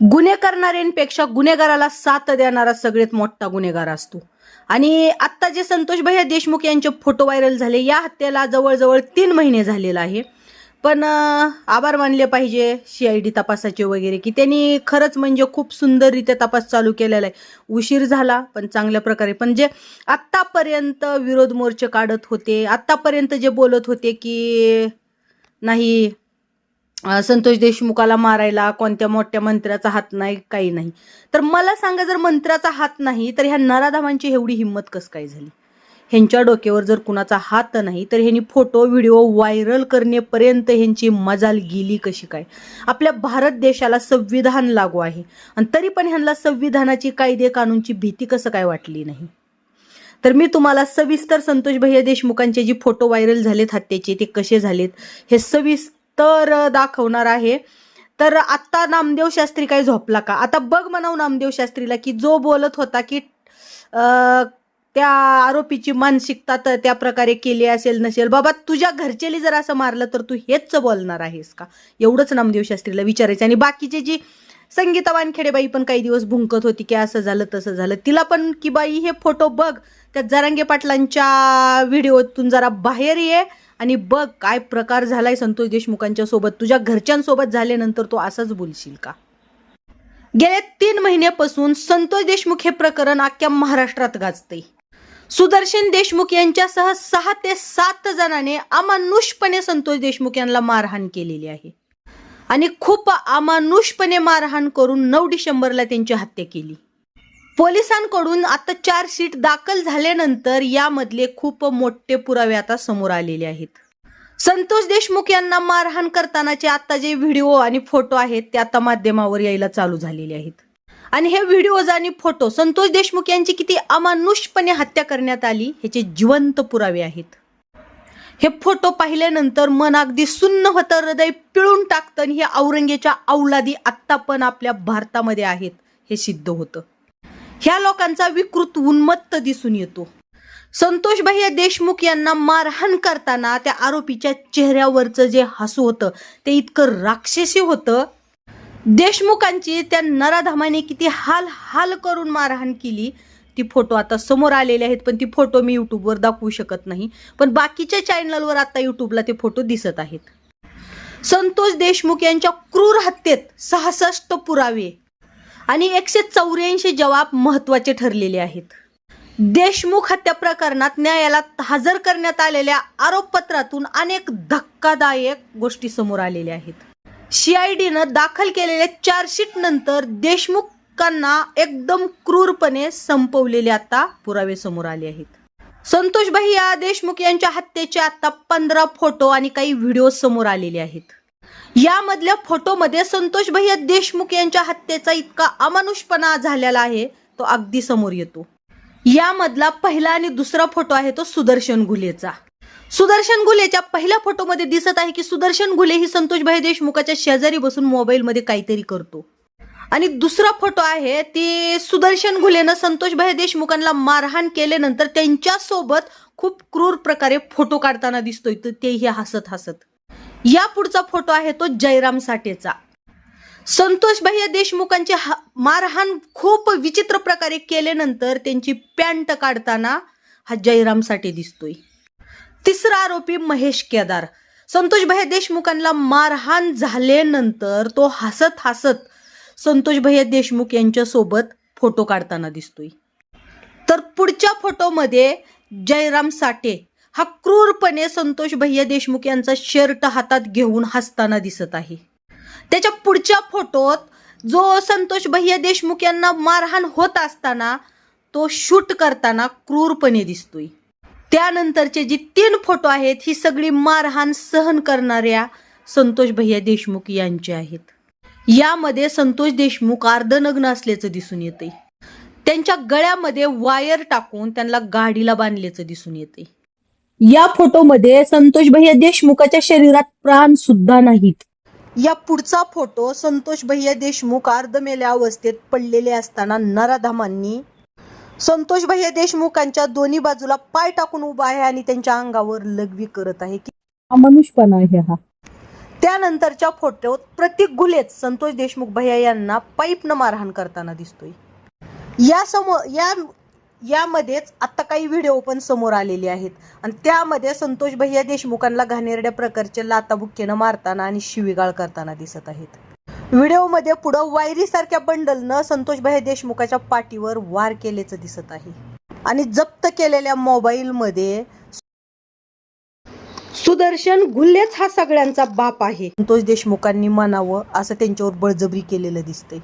गुन्हे करणाऱ्यांपेक्षा गुन्हेगाराला साथ देणारा सगळ्यात मोठा गुन्हेगार असतो. आणि आत्ता जे संतोष भैया देशमुख यांचे फोटो व्हायरल झाले या हत्येला जवळजवळ तीन महिने झालेला आहे. पण आभार मानले पाहिजे सी आय डी तपासाचे वगैरे की त्यांनी खरंच म्हणजे खूप सुंदररित्या तपास चालू केलेला आहे. उशीर झाला पण चांगल्या प्रकारे. पण जे आत्तापर्यंत विरोध मोर्चे काढत होते आत्तापर्यंत जे बोलत होते की नाही संतोष देशमुखाला मारायला कोणत्या मोठ्या मंत्र्याचा हात नाही काही नाही. तर मला सांगा जर मंत्र्याचा हात नाही तर ह्या नराधामांची एवढी हिंमत कस काय झाली? ह्यांच्या डोक्यावर जर कुणाचा हात नाही तर ह्यांनी फोटो व्हिडिओ व्हायरल करण्यापर्यंत ह्यांची मजाल गेली कशी काय? आपल्या भारत देशाला संविधान लागू आहे. आणि तरी पण ह्यांना संविधानाची कायदे कानूनची भीती कसं काय वाटली नाही? तर मी तुम्हाला सविस्तर संतोष भैया देशमुखांचे जे फोटो व्हायरल झालेत हत्येचे ते कसे झालेत हे सविस्तर तर दाखवणार आहे. तर आत्ता नामदेव शास्त्री काय झोपला का? आता बघ म्हणाव नामदेव शास्त्रीला की जो बोलत होता की त्या आरोपीची मानसिकता तर त्या प्रकारे केली असेल नसेल. बाबा तुझ्या घरच्याली जर असं मारलं तर तू हेच बोलणार आहेस का? एवढंच नामदेव शास्त्रीला विचारायचं आणि बाकीचे जी संगीता वानखेडेबाई पण काही दिवस भुंकत होती की असं झालं तसं झालं. तिला पण की बाई हे फोटो बघ. त्या जरांगे पाटलांच्या व्हिडिओतून जरा बाहेर ये आणि बघ काय प्रकार झालाय संतोष देशमुखांच्या सोबत. तुझ्या घरच्यांसोबत झाल्यानंतर तू असंच बोलशील का? गेल्या तीन महिन्यापासून संतोष देशमुख हे प्रकरण अख्ख्या महाराष्ट्रात गाजते सुदर्शन देशमुख यांच्यासह सहा ते सात जणांनी अमानुषपणे संतोष देशमुख यांना मारहाण केलेली आहे. आणि खूप अमानुषपणे मारहाण करून नऊ डिसेंबरला त्यांची हत्या केली. पोलिसांकडून आता चार्जशीट दाखल झाल्यानंतर यामधले खूप मोठे पुरावे आता समोर आलेले आहेत. संतोष देशमुख यांना मारहाण करतानाचे आता जे व्हिडिओ आणि फोटो आहेत ते आता माध्यमावर यायला चालू झालेले आहेत. आणि हे व्हिडिओज आणि फोटो संतोष देशमुख यांची किती अमानुषपणे हत्या करण्यात आली ह्याचे जिवंत पुरावे आहेत. हे फोटो पाहिल्यानंतर मन अगदी सुन्न होतं हृदय पिळून टाकतं आणि हे औरंगेच्या औलादी आत्ता पण आपल्या भारतामध्ये आहेत हे सिद्ध होतं. ह्या लोकांचा विकृत उन्मत्त दिसून येतो. संतोष भैया देशमुख यांना मारहाण करताना त्या आरोपीच्या चेहऱ्यावरचं जे हसू होतं ते इतकं राक्षसी होतं. देशमुखांची त्या नराधामाने किती हाल हाल करून मारहाण केली ती फोटो आता समोर आलेले आहेत पण ती फोटो मी युट्यूबवर दाखवू शकत नाही. पण बाकीच्या चॅनलवर आता युट्यूबला ते फोटो दिसत आहेत. संतोष देशमुख यांच्या क्रूर हत्येत सहासष्ट पुरावे आणि एकशे चौऱ्याऐंशी जवाब महत्त्वाचे ठरलेले आहेत. देशमुख हत्या प्रकरणात न्यायाला हजर करण्यात आलेल्या आरोपपत्रातून अनेक धक्कादायक गोष्टी समोर आलेल्या आहेत. सीआयडीनं दाखल केलेल्या चार्जशीट नंतर देशमुख हक्कांना एकदम क्रूरपणे संपवलेले आता पुरावे समोर आले आहेत. संतोष भैया देशमुख यांच्या हत्येचे आता पंधरा फोटो आणि काही व्हिडिओ समोर आलेले आहेत. यामधल्या फोटोमध्ये संतोष भैया देशमुख यांच्या हत्येचा इतका अमानुषपणा झालेला आहे तो अगदी समोर येतो. यामधला पहिला आणि दुसरा फोटो आहे तो सुदर्शन घुलेचा. सुदर्शन घुलेच्या पहिल्या फोटोमध्ये दिसत आहे की सुदर्शन घुले ही संतोष भाई देशमुखाच्या शेजारी बसून मोबाईलमध्ये काहीतरी करतो. आणि दुसरा फोटो आहे ती सुदर्शन घुलेनं संतोष भाई देशमुखांना मारहाण केल्यानंतर त्यांच्यासोबत खूप क्रूर प्रकारे फोटो काढताना दिसतोय तर तेही हसत हसत या पुढचा फोटो आहे तो जयराम साठेचा. संतोष भैया देशमुखांची हा- मारहाण खूप विचित्र प्रकारे केल्यानंतर त्यांची पॅन्ट काढताना हा जयराम साठे दिसतोय. तिसरा आरोपी महेश केदार. संतोष भैया देशमुखांना मारहाण झाल्यानंतर तो हसत हसत संतोष भैया देशमुख यांच्यासोबत फोटो काढताना दिसतोय. तर पुढच्या फोटोमध्ये जयराम साठे हा क्रूरपणे संतोष भैया देशमुख यांचा शर्ट हातात घेऊन हसताना दिसत आहे. त्याच्या पुढच्या फोटोत जो संतोष भैया देशमुख यांना मारहाण होत असताना तो शूट करताना क्रूरपणे दिसतोय. त्यानंतरचे जी तीन फोटो आहेत ही सगळी मारहाण सहन करणाऱ्या संतोष भैया देशमुख यांचे आहेत. यामध्ये संतोष देशमुख अर्धनग्न असल्याचं दिसून येते त्यांच्या गळ्यामध्ये वायर टाकून त्यांना गाडीला बांधल्याचं दिसून येते या फोटोमध्ये संतोष भैया देशमुखाच्या शरीरात प्राण सुद्धा नाहीत. या पुढचा फोटो संतोष भैया देशमुख अर्धमेल्या अवस्थेत पडलेले असताना नराधामांनी संतोष भैया देशमुखांच्या दोन्ही बाजूला पाय टाकून उभा आहे आणि त्यांच्या अंगावर लघवी करत आहे की अमनुष्यपणा आहे हा. त्यानंतरच्या फोटोत प्रतीक गुलेत संतोष देशमुख भैया यांना पाईपनं मारहाण करताना दिसतोय. या समोर या यामध्येच आता काही व्हिडिओ पण समोर आलेले आहेत. आणि त्यामध्ये संतोष भैया देशमुखांना घाणेरड्या प्रकारचे लाताभुक्केनं मारताना आणि शिवीगाळ करताना दिसत आहेत. व्हिडिओमध्ये पुढं वायरी सारख्या बंडलनं संतोष भैया देशमुखाच्या पाठीवर वार केल्याचं दिसत आहे. आणि जप्त केलेल्या मोबाईलमध्ये सुदर्शन गुल्हेच हा सगळ्यांचा बाप आहे. संतोष देशमुखांनी म्हणावं असं त्यांच्यावर बळजबरी केलेलं दिसतंय.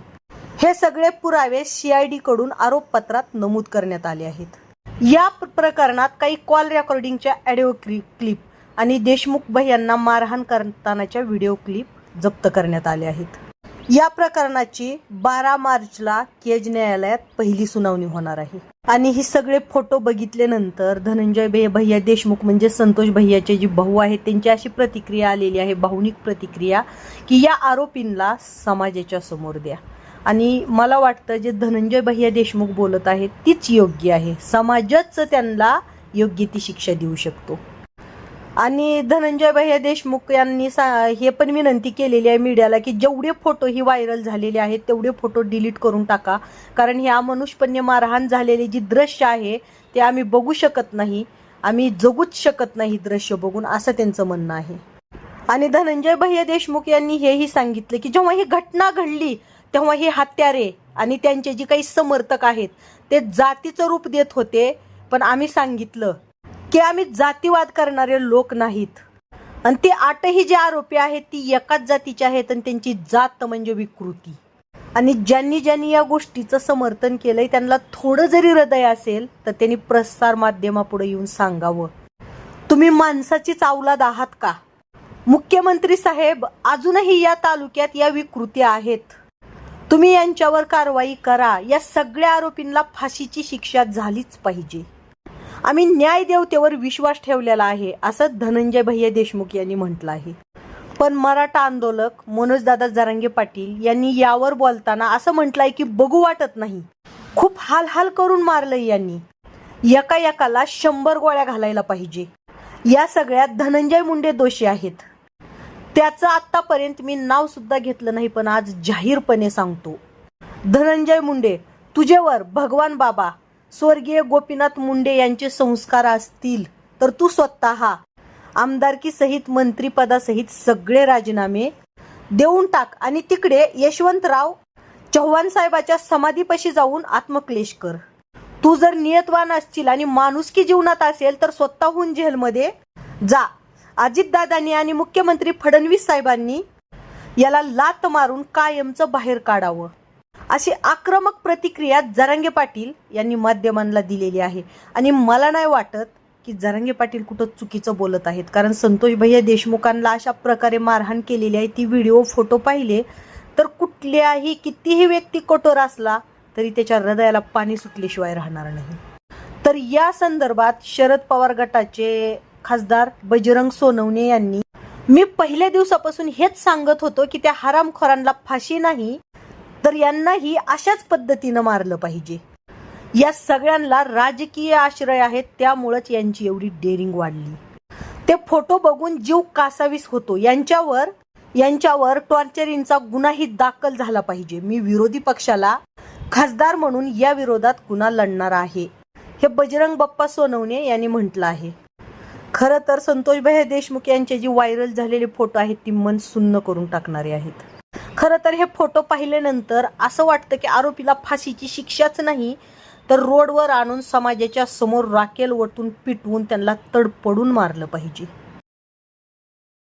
हे सगळे पुरावे सीआयडी कडून आरोपपत्रात नमूद करण्यात आले आहेत. या प्रकरणात काही कॉल रेकॉर्डिंगच्या ऑडिओ क्लिप आणि देशमुख भैयांना मारहाण करतानाच्या व्हिडिओ क्लिप जप्त करण्यात आले आहेत. या प्रकरणाची बारा मार्चला केज न्यायालयात पहिली सुनावणी होणार आहे. आणि हे सगळे फोटो बघितल्यानंतर धनंजय भैया देशमुख म्हणजे संतोष भैयाचे जे भाऊ आहेत त्यांची अशी प्रतिक्रिया आलेली आहे भावनिक प्रतिक्रिया की या आरोपींना समाजाच्या समोर द्या. आणि मला वाटतं जे धनंजय भैया देशमुख बोलत आहेत तीच योग्य आहे. समाजच त्यांना योग्य ती शिक्षा देऊ शकतो. आणि धनंजय भैया देशमुख यांनी सा हे पण विनंती केलेली आहे मीडियाला की जेवढे फोटो ही व्हायरल झालेले आहेत तेवढे फोटो डिलीट करून टाका. कारण हे अमनुष्यपणे मारहाण झालेले जी दृश्य आहे ते आम्ही बघू शकत नाही. आम्ही जगूच शकत नाही दृश्य बघून असं त्यांचं म्हणणं आहे. आणि धनंजय भैया देशमुख यांनी हेही सांगितलं की जेव्हा ही घटना घडली तेव्हा हे हत्यारे आणि त्यांचे जे काही समर्थक आहेत ते जातीचं रूप देत होते पण आम्ही सांगितलं की आम्ही जातीवाद करणारे लोक नाहीत. आणि ते आठही जे आरोपी आहेत ती एकाच जातीचे आहेत आणि त्यांची जात म्हणजे विकृती. आणि ज्यांनी ज्यांनी या गोष्टीचं समर्थन केलंय त्यांना थोडं जरी हृदय असेल तर त्यांनी प्रसार माध्यमापुढे येऊन सांगावं. तुम्ही माणसाचीच अवलाद आहात का? मुख्यमंत्री साहेब अजूनही या तालुक्यात या विकृती आहेत. तुम्ही यांच्यावर कारवाई करा. या सगळ्या आरोपींना फाशीची शिक्षा झालीच पाहिजे. आम्ही न्याय देवतेवर विश्वास ठेवलेला आहे असं धनंजय भैया देशमुख यांनी म्हटलं आहे. पण मराठा आंदोलक मनोजदादा जरांगे पाटील यांनी यावर बोलताना असं म्हटलंय की बघू वाटत नाही. खूप हाल हाल करून मारलंय यांनी. एका एकाला शंभर गोळ्या घालायला पाहिजे. या सगळ्यात धनंजय मुंडे दोषी आहेत. त्याचं आतापर्यंत मी नाव सुद्धा घेतलं नाही पण आज जाहीरपणे सांगतो. धनंजय मुंडे तुझ्यावर भगवान बाबा स्वर्गीय गोपीनाथ मुंडे यांचे संस्कार असतील तर तू स्वतः आमदारकी सहित मंत्रीपदासहित सगळे राजीनामे देऊन टाक. आणि तिकडे यशवंतराव चव्हाण साहेबाच्या समाधीपाशी जाऊन आत्मक्लेश कर. तू जर नियतवान असशील आणि माणुसकी जीवनात असेल तर स्वतःहून जेलमध्ये जा. अजितदादांनी आणि मुख्यमंत्री फडणवीस साहेबांनी याला लात मारून कायमचं बाहेर काढावं. अशी आक्रमक प्रतिक्रिया जरांगे पाटील यांनी माध्यमांना दिलेली आहे. आणि मला नाही वाटत की जरांगे पाटील कुठं चुकीचं बोलत आहेत. कारण संतोष भैया देशमुखांना अशा प्रकारे मारहाण केलेली आहे. ती व्हिडिओ फोटो पाहिले तर कुठल्याही कितीही व्यक्ती कठोर असला तरी त्याच्या हृदयाला पाणी सुटल्याशिवाय राहणार नाही. तर या संदर्भात शरद पवार गटाचे खासदार बजरंग सोनवणे यांनी मी पहिल्या दिवसापासून हेच सांगत होतो की त्या हरामखोरांना फाशी नाही तर यांनाही अशाच पद्धतीनं मारलं पाहिजे. या सगळ्यांना राजकीय आश्रय आहेत त्यामुळंच यांची एवढी डेअरिंग वाढली. ते फोटो बघून जीव कासावीस होतो. यांच्यावर यांच्यावर टॉर्चरिंगचा गुन्हाही दाखल झाला पाहिजे. मी विरोधी पक्षाला खासदार म्हणून या विरोधात गुन्हा लढणार आहे. हे बजरंग बाप्पा सोनवणे यांनी म्हटलं आहे. खरं तर संतोषभाई देशमुख यांचे जी व्हायरल झालेले फोटो आहेत ती मन सुन्न करून टाकणारे आहेत. खरं तर हे फोटो पाहिल्यानंतर असं वाटतं की आरोपीला फाशीची शिक्षाच नाही तर रोडवर आणून समाजाच्या समोर राखेल वटून पिटवून त्यांना तडपडून मारलं पाहिजे.